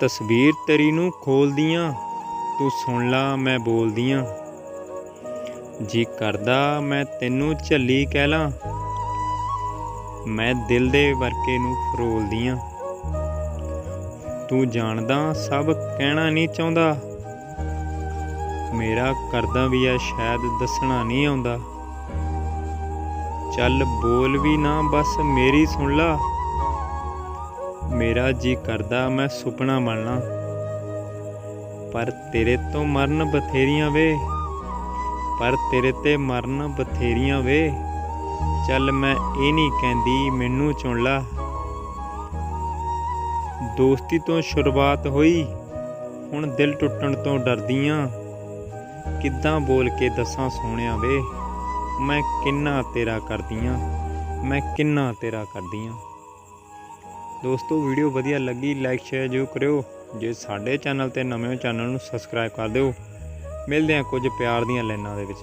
ਤਸਵੀਰ ਤੇਰੀ ਨੂੰ ਖੋਲਦੀਆਂ, ਤੂੰ ਸੁਣ ਲਾ, ਮੈਂ ਬੋਲਦੀਆਂ। ਜੀ ਕਰਦਾ ਮੈਂ ਤੈਨੂੰ ਝੱਲੀ ਕਹਿ ਲਾਂ, ਮੈਂ ਦਿਲ ਦੇ ਵਰਕੇ ਨੂੰ ਫਰੋਲਦੀਆਂ। ਤੂੰ ਜਾਣਦਾ ਸਭ ਕਹਿਣਾ ਨਹੀਂ ਚਾਹੁੰਦਾ, ਮੇਰਾ ਕਰਦਾ ਵੀ ਆ ਸ਼ਾਇਦ ਦੱਸਣਾ ਨਹੀਂ ਆਉਂਦਾ। ਚੱਲ ਬੋਲ ਵੀ ਨਾ, ਬਸ ਮੇਰੀ ਸੁਣ ਲਾ। ਮੇਰਾ ਜੀ ਕਰਦਾ ਮੈਂ ਸੁਪਨਾ ਬਣਨਾ। ਪਰ ਤੇਰੇ ਤੋਂ ਮਰਨ ਬਥੇਰੀਆਂ ਵੇ। ਪਰ ਤੇਰੇ ਤੇ ਮਰਨ ਬਥੇਰੀਆਂ ਵੇ। ਚੱਲ ਮੈਂ ਇਹ ਨਹੀਂ ਕਹਿੰਦੀ ਮੈਨੂੰ ਚੁਣ ਲਾ। ਦੋਸਤੀ ਤੋਂ ਸ਼ੁਰੂਆਤ ਹੋਈ। ਹੁਣ ਦਿਲ ਟੁੱਟਣ ਤੋਂ ਡਰਦੀਆਂ। ਕਿੱਦਾਂ ਬੋਲ ਕੇ ਦੱਸਾਂ ਸੋਹਣਿਆ ਵੇ। ਮੈਂ ਕਿੰਨਾ ਤੇਰਾ ਕਰਦੀਆਂ। ਮੈਂ ਕਿੰਨਾ ਤੇਰਾ ਕਰਦੀਆਂ। ਦੋਸਤੋ, ਵੀਡੀਓ ਵਧੀਆ ਲੱਗੀ ਲਾਈਕ ਸ਼ੇਅਰ ਜ਼ਰੂਰ ਕਰਿਓ। ਜੇ ਸਾਡੇ ਚੈਨਲ ਤੇ ਨਵੇਂ ਹੋ, ਚੈਨਲ ਨੂੰ ਸਬਸਕ੍ਰਾਈਬ ਕਰ ਦਿਓ। ਮਿਲਦੇ ਹਾਂ ਕੁਝ ਪਿਆਰ ਦੀਆਂ ਲਾਈਨਾਂ ਦੇ ਵਿੱਚ।